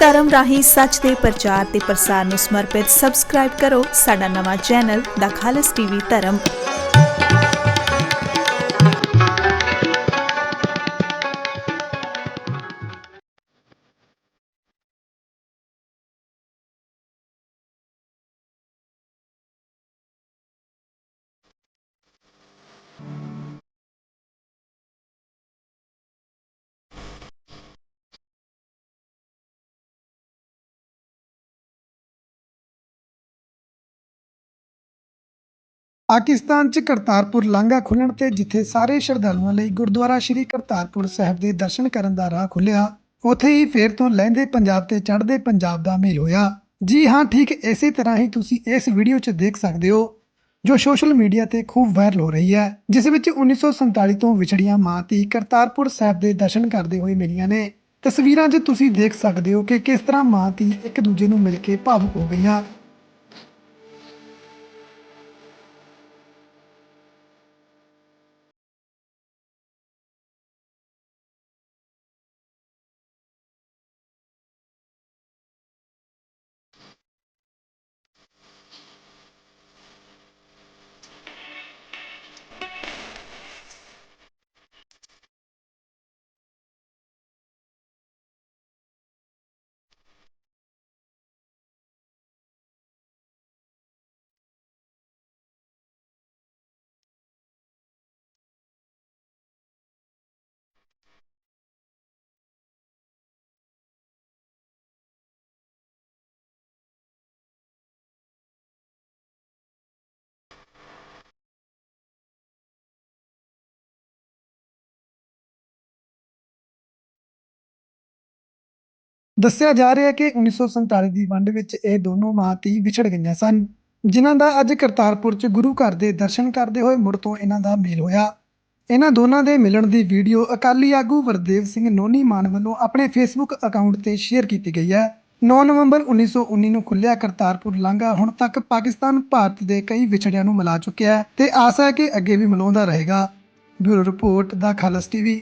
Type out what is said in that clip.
ਧਰਮ ਰਾਹੀਂ ਸੱਚ ਦੇ ਪ੍ਰਚਾਰ ਤੇ ਪ੍ਰਸਾਰ ਨੂੰ ਸਮਰਪਿਤ ਸਬਸਕ੍ਰਾਈਬ ਕਰੋ ਸਾਡਾ ਨਵਾਂ ਚੈਨਲ ਦਾ ਖਾਲਸ ਟੀਵੀ ਧਰਮ। ਪਾਕਿਸਤਾਨ 'ਚ ਕਰਤਾਰਪੁਰ ਲਾਂਘਾ ਖੁੱਲਣ ਤੇ ਜਿੱਥੇ ਸਾਰੇ ਸ਼ਰਧਾਲੂਆਂ ਲਈ ਗੁਰਦੁਆਰਾ ਸ਼੍ਰੀ ਕਰਤਾਰਪੁਰ ਸਾਹਿਬ ਦੇ ਦਰਸ਼ਨ ਕਰਨ ਦਾ ਰਾਹ ਖੁੱਲਿਆ ਉੱਥੇ ਹੀ ਫੇਰ ਤੋਂ ਲਹਿੰਦੇ ਪੰਜਾਬ ਤੇ ਚੜ੍ਹਦੇ ਪੰਜਾਬ ਦਾ ਮੇਲ ਹੋਇਆ। ਜੀ ਹਾਂ, ਠੀਕ ਇਸੇ ਤਰ੍ਹਾਂ ਹੀ ਤੁਸੀਂ ਇਸ ਵੀਡੀਓ 'ਚ ਦੇਖ ਸਕਦੇ ਹੋ, ਜੋ ਸੋਸ਼ਲ ਮੀਡੀਆ ਤੇ ਖੂਬ ਵਾਇਰਲ ਹੋ ਰਹੀ ਹੈ, ਜਿਸ ਵਿੱਚ 1947 ਤੋਂ ਵਿਛੜੀਆਂ ਮਾਂ ਧੀ ਕਰਤਾਰਪੁਰ ਸਾਹਿਬ ਦੇ ਦਰਸ਼ਨ ਕਰਦੇ ਹੋਏ ਮਿਲੀਆਂ ਨੇ। ਤਸਵੀਰਾਂ 'ਚ ਤੁਸੀਂ ਦੇਖ ਸਕਦੇ ਹੋ ਕਿ ਕਿਸ ਤਰ੍ਹਾਂ ਮਾਂ ਧੀ ਇੱਕ ਦੂਜੇ ਨੂੰ ਮਿਲ ਕੇ ਭਾਵੁਕ ਹੋ ਗਈਆਂ। ਦੱਸਿਆ ਜਾ ਰਿਹਾ ਹੈ ਕਿ 1947 ਦੀ ਵੰਡ ਵਿੱਚ ਇਹ ਦੋਨੋਂ ਮਾਂ ਧੀ ਵਿਛੜ ਗਈਆਂ ਸਨ, ਜਿਨ੍ਹਾਂ ਦਾ ਅੱਜ ਕਰਤਾਰਪੁਰ 'ਚ ਗੁਰੂ ਘਰ ਦੇ ਦਰਸ਼ਨ ਕਰਦੇ ਹੋਏ ਮੁੜ ਤੋਂ ਇਹਨਾਂ ਦਾ ਮੇਲ ਹੋਇਆ। ਇਹਨਾਂ ਦੋਨਾਂ ਦੇ ਮਿਲਣ ਦੀ ਵੀਡੀਓ ਅਕਾਲੀ ਆਗੂ ਵਰਦੇਵ ਸਿੰਘ ਨੋਨੀ ਮਾਨ ਵੱਲੋਂ ਆਪਣੇ ਫੇਸਬੁੱਕ ਅਕਾਊਂਟ ਤੇ ਸ਼ੇਅਰ ਕੀਤੀ ਗਈ ਹੈ। 9 ਨਵੰਬਰ 1919 ਨੂੰ ਖੁੱਲਿਆ ਕਰਤਾਰਪੁਰ ਲਾਂਘਾ ਹੁਣ ਤੱਕ ਪਾਕਿਸਤਾਨ, ਭਾਰਤ ਦੇ ਕਈ ਵਿਛੜਿਆਂ ਨੂੰ ਮਿਲਾ ਚੁੱਕਿਆ ਹੈ ਤੇ ਆਸ ਹੈ ਕਿ ਅੱਗੇ ਵੀ ਮਿਲਾਉਂਦਾ ਰਹੇਗਾ। ਬਿਊਰੋ ਰਿਪੋਰਟ ਦਾ ਖਾਲਸ ਟੀਵੀ।